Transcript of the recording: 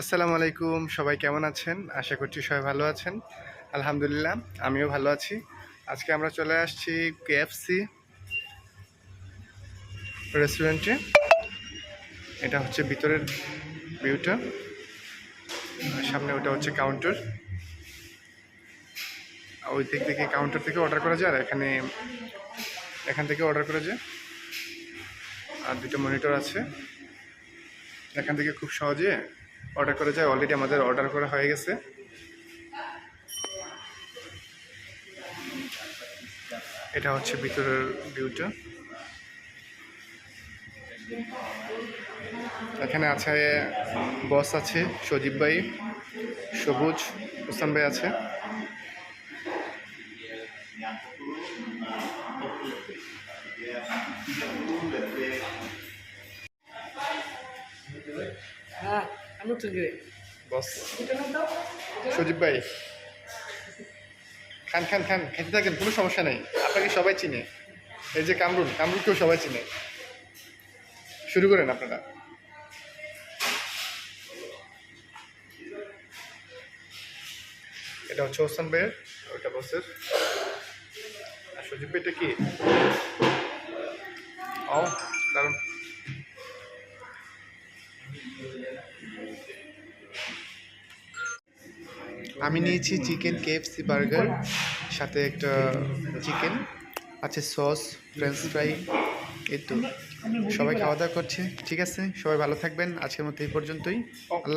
আসসালামু আলাইকুম, সবাই কেমন আছেন? আশা করছি সবাই ভালো আছেন। আলহামদুলিল্লাহ, আমিও ভালো আছি। আজকে আমরা চলে আসছি কেএফসি রেস্টুরেন্টে এটা হচ্ছে ভিতরের ভিউটা সামনে ওটা হচ্ছে কাউন্টার ওই দিক থেকে কাউন্টার থেকে অর্ডার করা যায়, আর এখানে এখান থেকে অর্ডার করা যায়। আর দুটো মনিটর আছে। এখান থেকে খুব সহজে অর্ডার করা যায় অলরেডি আমাদের অর্ডার করা হয়ে গেছে। এটা হচ্ছে ভিতরের ভিউটা এখানে আছে বস আছে, সজীব ভাই, সবুজ হোসেন ভাই আছে। হ্যাঁ। সজীব ভাই। খান খান খান খেতে থাকেন কোনো সমস্যা নেই। আপনাকে সবাই চিনে। এই যে কামরুন কামরুনকেও সবাই চিনে। শুরু করেন আপনারা। এটা হচ্ছে হোসেন ভাইয়ের ওইটা বসের। আর সজীব ভাইটা কি? ও দারুণ। আমি নিয়েছি চিকেন কেএফসি বার্গার, সাথে একটা চিকেন, আছে সস, ফ্রেঞ্চ ফ্রাই, এই তো। সবাই খাওয়া দাওয়া করছে, ঠিক আছে? সবাই ভালো থাকবেন। আজকের মতো এই পর্যন্তই। আল্লাহ